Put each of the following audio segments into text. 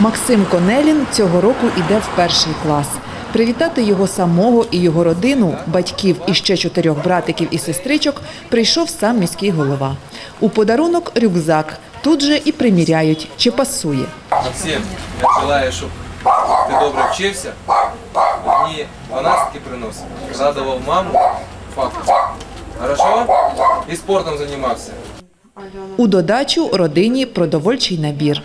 Максим Конелін цього року іде в перший клас. Привітати його самого і його родину, батьків і ще чотирьох братиків і сестричок, прийшов сам міський голова. У подарунок рюкзак. Тут же і приміряють, чи пасує. Максим, я желаю, щоб ти добре вчився, одні дванадцятки приносив, радував маму. Хорошо? І спортом займався. У додачу родині продовольчий набір.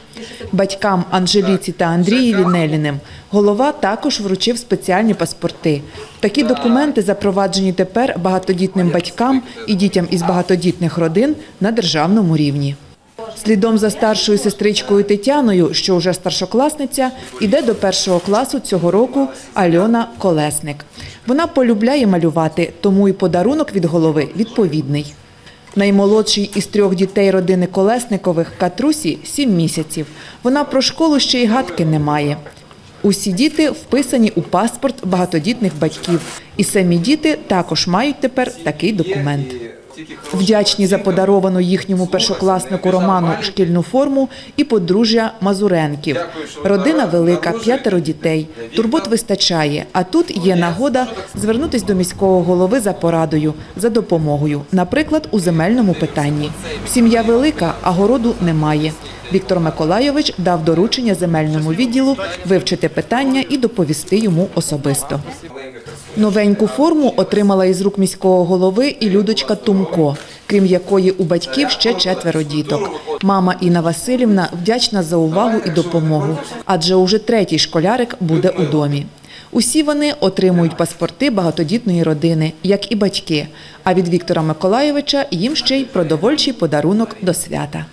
Батькам Анжеліці та Андрієві Неліним голова також вручив спеціальні паспорти. Такі документи запроваджені тепер багатодітним батькам і дітям із багатодітних родин на державному рівні. Слідом за старшою сестричкою Тетяною, що вже старшокласниця, іде до першого класу цього року Альона Колесник. Вона полюбляє малювати, тому і подарунок від голови відповідний. Наймолодший із трьох дітей родини Колесникових Катрусі сім місяців. Вона про школу ще й гадки не має. Усі діти вписані у паспорт багатодітних батьків, і самі діти також мають тепер такий документ. Вдячні за подаровану їхньому першокласнику Роману шкільну форму і подружжя Мазуренків. Родина велика, п'ятеро дітей. Турбот вистачає, а тут є нагода звернутись до міського голови за порадою, за допомогою, наприклад, у земельному питанні. Сім'я велика, а городу немає. Віктор Миколайович дав доручення земельному відділу вивчити питання і доповісти йому особисто. Новеньку форму отримала із рук міського голови і Людочка Тумко, крім якої у батьків ще четверо діток. Мама Інна Васильівна вдячна за увагу і допомогу, адже уже третій школярик буде у домі. Усі вони отримують паспорти багатодітної родини, як і батьки. А від Віктора Миколайовича їм ще й продовольчий подарунок до свята.